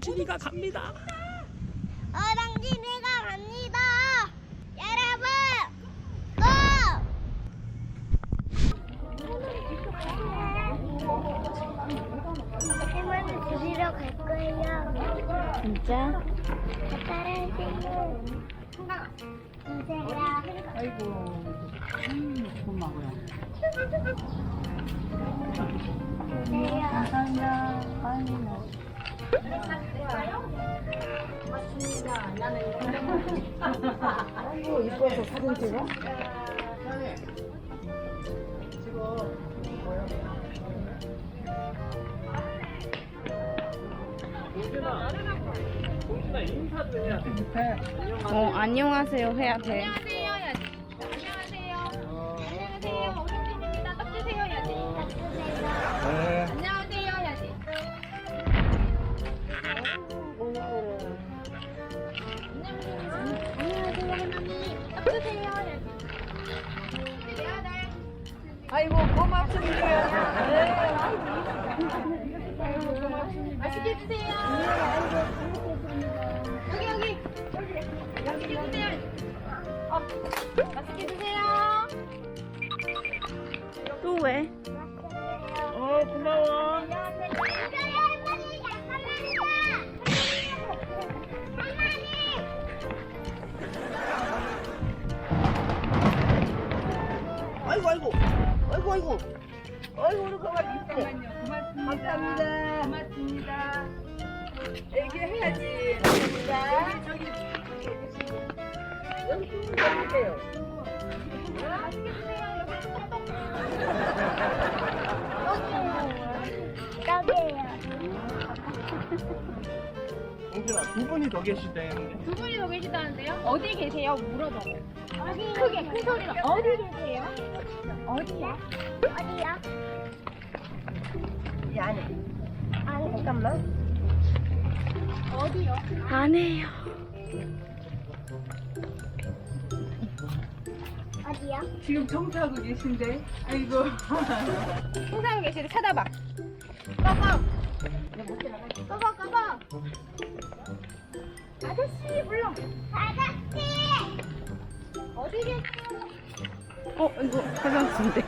갑니다. 어랑진이가 갑니다. 여러분, 고! 할머니 데리러 갈 거예요. 진짜? 따라오세요. 보세요. 아이고, 음, 고마워요. 보세요. 감사합니다. 아이고. 아이고, 이뻐서 사진 찍어? 어, 안녕하세요 해야 돼. 야지 네, 네. 아이고, 고맙습니다. 맛있게 드세요 여기 여기 맛있게 드세요 어, 맛있게 드세요 또 왜? 어, 고마워. 아이고, 아이고. 아이고, 아이고. 아이고, 우리 가만히 있어. 감사합니다. 고맙습니다 얘기해야지. 감사합니다. 여기 좀 해주세요. 여기에요. 홍준아 두 분이 더 계시다는데 두 분이 더 계시다는데요? 어디 계세요? 물어봐요 크게 큰 소리로 어디 계세요? 어디야? 어디야? 이 안에. 아니, 잠깐만. 어디요? 안 해요. 어디야? 지금 청소하고 계신데. 아이고. 항상 계시를 찾아봐 꺼봐 꺼봐 꺼봐 아저씨 불러 아저씨! 어디 계세요? 어, 이거 화장실인데.